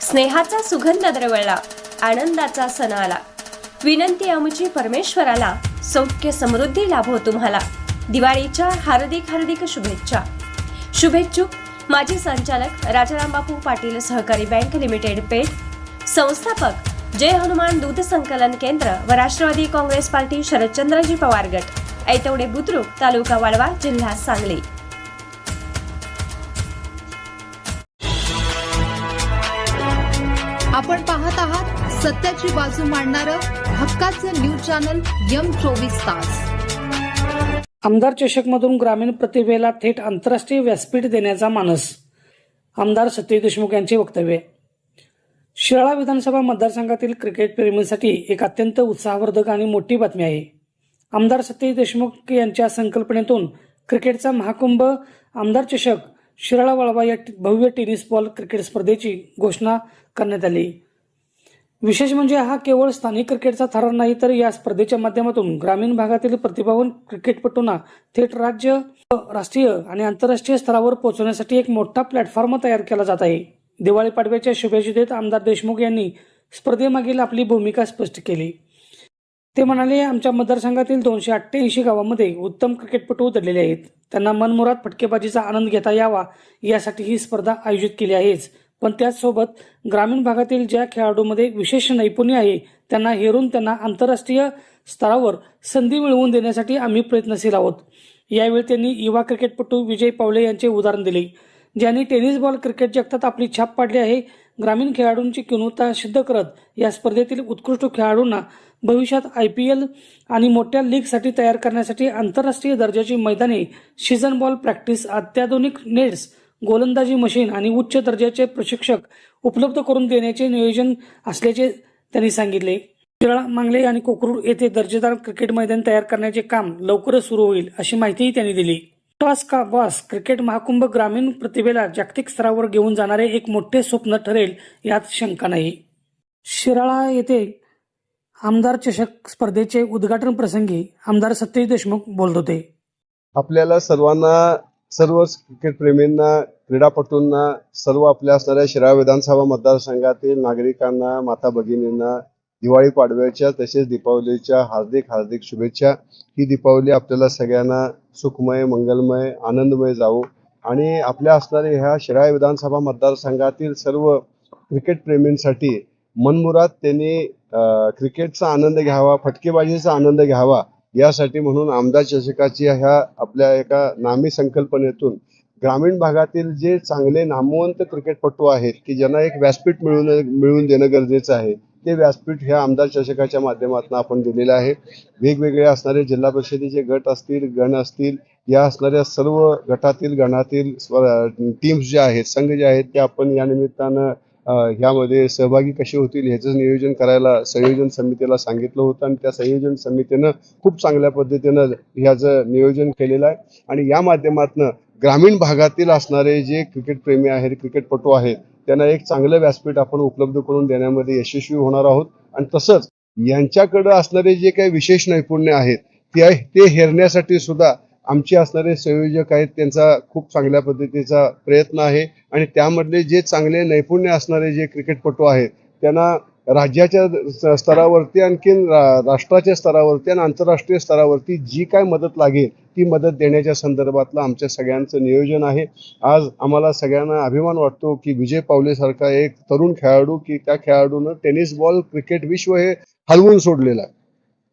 स्नेहाचा सुगंध दरवळला आनंदाचा सण आला. विनंती आमची परमेश्वराला सौख्य समृद्धी लाभो तुम्हाला. दिवाळीच्या हार्दिक हार्दिक शुभेच्छा. शुभेच्छुक माजी संचालक राजाराम बापू पाटील सहकारी बँक लिमिटेड पेठ. संस्थापक जय हनुमान दूध संकलन केंद्र व राष्ट्रवादी काँग्रेस पार्टी शरदचंद्रजी पवार गट. ऐतवडे बुद्रुक तालुका वाळवा जिल्हा सांगली. आपण पाहत आहात सत्याची बाजू मांडणारं हक्काचं न्यूज चॅनल यम चोवीस तास. आमदार चषकमधून ग्रामीण प्रतिभेला थेट आंतरराष्ट्रीय व्यासपीठ देण्याचा मानस आमदार सतीश देशमुख यांचे वक्तव्य. शिराळा विधानसभा मतदारसंघातील क्रिकेट प्रेमींसाठी एक अत्यंत उत्साहवर्धक आणि मोठी बातमी आहे. आमदार सतीश देशमुख यांच्या संकल्पनेतून क्रिकेटचा महाकुंभ आमदार चषक शिराळा वळवा या भव्य टेनिस बॉल क्रिकेट स्पर्धेची घोषणा करण्यात आली. विशेष म्हणजे हा केवळ स्थानिक क्रिकेटचा थरार नाही तर या स्पर्धेच्या माध्यमातून ग्रामीण भागातील प्रतिभावान क्रिकेटपटूंना थेट राज्य राष्ट्रीय आणि आंतरराष्ट्रीय स्तरावर पोहोचवण्यासाठी एक मोठा प्लॅटफॉर्म तयार केला जात आहे. दिवाळी पाडव्याच्या शुभेच्छा देत आमदार देशमुख यांनी स्पर्धेमागील आपली भूमिका स्पष्ट केली. ते म्हणाले आमच्या मतदारसंघातील दोनशे अठ्ठ्याऐंशी गावामध्ये उत्तम क्रिकेटपटू उतरलेले आहेत. त्यांना मनमुरात फटकेबाजीचा आनंद घेता यावा यासाठी ही स्पर्धा आयोजित केली आहेच. पण त्याचसोबत ग्रामीण भागातील ज्या खेळाडूमध्ये विशेष नैपुण्य आहे त्यांना हेरून त्यांना आंतरराष्ट्रीय स्तरावर संधी मिळवून देण्यासाठी आम्ही प्रयत्नशील आहोत. यावेळी त्यांनी युवा क्रिकेटपटू विजय पावले यांचे उदाहरण दिले ज्यांनी टेनिस बॉल क्रिकेट जगतात आपली छाप पाडली आहे. ग्रामीण खेळाडूंची किणवता सिद्ध करत या स्पर्धेतील उत्कृष्ट खेळाडूंना भविष्यात आय पी एल आणि मोठ्या लीगसाठी तयार करण्यासाठी आंतरराष्ट्रीय दर्जाची मैदाने सीझन बॉल प्रॅक्टिस अत्याधुनिक नेट्स गोलंदाजी मशीन आणि उच्च दर्जाचे प्रशिक्षक उपलब्ध करून देण्याचे नियोजन असल्याचे त्यांनी सांगितले. शिराळा मांगले आणि कोकरूड येथे दर्जेदार क्रिकेट मैदान तयार करण्याचे काम लवकरच सुरू होईल अशी माहितीही त्यांनी दिली. टॉस का गॉस क्रिकेट महाकुंभ ग्रामीण प्रतिभेला जागतिक स्तरावर घेऊन जाणारे एक मोठे स्वप्न ठरेल यात शंका नाही. शिराळा येथे आमदार चषक स्पर्धेचे उद्घाटन प्रसंगी आमदार सत्यजित देशमुख बोलत होते. आपल्याला सर्वांना सर्व क्रिकेट प्रेमींना क्रीडापटूंना सर्व आपल्या असणाऱ्या शिराळा विधानसभा मतदारसंघातील नागरिकांना माता भगिनींना दिवाळी पाडव्याच्या तसेच दीपावलीच्या हार्दिक हार्दिक शुभेच्छा. ही दीपावली आपल्याला सगळ्यांना सुखमय मंगलमय आनंदमय जावो. आणि आपल्या असणाऱ्या ह्या शिराळा विधानसभा मतदारसंघातील सर्व क्रिकेट प्रेमींसाठी मनमुराद त्यांनी क्रिकेटचा आनंद घ्यावा फटकेबाजीचा आनंद घ्यावा यासाठी म्हणून आमदार चषकाची ह्या आपल्या एका नामी संकल्पनेतून ग्रामीण भागातील जे चांगले नामवंत क्रिकेटपटू आहेत की ज्यांना एक व्यासपीठ मिळून मिळवून देणं गरजेचं आहे ते व्यासपीठ ह्या आमदार चषकाच्या माध्यमातून आपण दिलेलं आहे. वेगवेगळे असणारे जिल्हा परिषदेचे गट असतील गण असतील या असणाऱ्या सर्व गटातील गणातील टीम्स ज्या आहेत संघ जे आहेत ते आपण या निमित्तानं ह्यामध्ये सहभागी कसे होतील ह्याचं नियोजन करायला संयोजन समितीला सांगितलं होतं आणि त्या संयोजन समितीनं खूप चांगल्या पद्धतीनं ह्याचं नियोजन केलेलं आहे. आणि या माध्यमातनं ग्रामीण भागातील असणारे जे क्रिकेटप्रेमी आहेत क्रिकेटपटू आहेत त्यांना एक चांगलं व्यासपीठ आपण उपलब्ध करून देण्यामध्ये यशस्वी होणार आहोत. आणि तसंच यांच्याकडं असणारे जे काही विशेष नैपुण्य आहेत ते ते हेरण्यासाठी सुद्धा आमचे असणारे संयोजक आहेत त्यांचा खूप चांगल्या पद्धतीचा प्रयत्न आहे. आणि त्यामधले जे चांगले नैपुण्य असणारे जे क्रिकेटपटू आहेत त्यांना राज्याच्या स्तरावरती आणखीन रा- राष्ट्राच्या स्तरावरती आणि आंतरराष्ट्रीय स्तरावरती जी काय मदत लागेल ती मदत देण्याच्या संदर्भातलं आमच्या सगळ्यांचं नियोजन आहे. आज आम्हाला सगळ्यांना अभिमान वाटतो की विजय पावलेसारखा एक तरुण खेळाडू की त्या खेळाडूनं टेनिस बॉल क्रिकेट विश्व हे हलवून सोडलेलं आहे.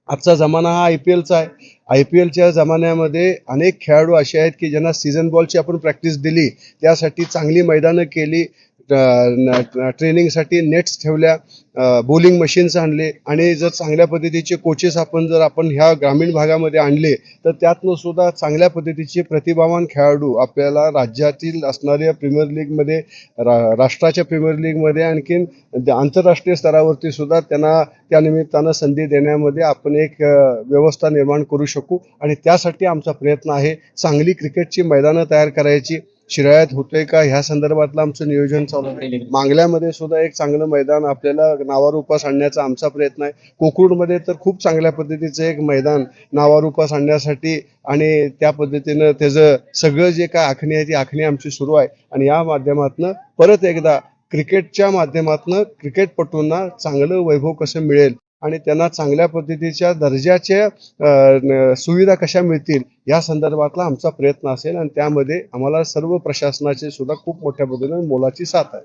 आजचा जमाना हा आय पी एलचा आहे. आय पी एलच्या जमान्यामध्ये अनेक खेळाडू असे आहेत की ज्यांना सीझन बॉलची आपण प्रॅक्टिस दिली त्यासाठी चांगली मैदानं केली ट्रेनिंगसाठी नेट्स ठेवल्या बोलिंग मशीन्स आणले आणि जर चांगल्या पद्धतीचे कोचेस आपण जर आपण ह्या ग्रामीण भागामध्ये आणले तर त्यातनं सुद्धा चांगल्या पद्धतीचे प्रतिभावान खेळाडू आपल्याला राज्यातील असणाऱ्या प्रीमियर लीगमध्ये रा राष्ट्राच्या प्रीमियर लीगमध्ये आणखीन द- आंतरराष्ट्रीय स्तरावरती सुद्धा त्यांना त्या निमित्तानं संधी देण्यामध्ये आपण एक व्यवस्था निर्माण करू शकू. आणि त्यासाठी आमचा प्रयत्न आहे चांगली क्रिकेटची मैदानं तयार करायची. शिराळ्यात होतोय का? ह्या संदर्भातलं आमचं नियोजन चालू आहे. मांगल्यामध्ये सुद्धा एक चांगलं मैदान आपल्याला नावारूपास आणण्याचा आमचा प्रयत्न आहे. कोकरूडमध्ये तर खूप चांगल्या पद्धतीचं एक मैदान नावारूपास आणण्यासाठी आणि त्या पद्धतीनं त्याचं सगळं जे काय आखणी आहे ती आखणी आमची सुरू आहे. आणि या माध्यमातनं परत एकदा क्रिकेटच्या माध्यमातनं क्रिकेटपटूंना चांगलं वैभव कसं मिळेल आणि त्यांना चांगल्या पद्धतीच्या दर्जाच्या सुविधा कशा मिळतील या संदर्भातला आमचा प्रयत्न असेल आणि त्यामध्ये आम्हाला सर्व प्रशासनाचे सुद्धा खूप मोठ्या पद्धतीने मोलाची साथ आहे.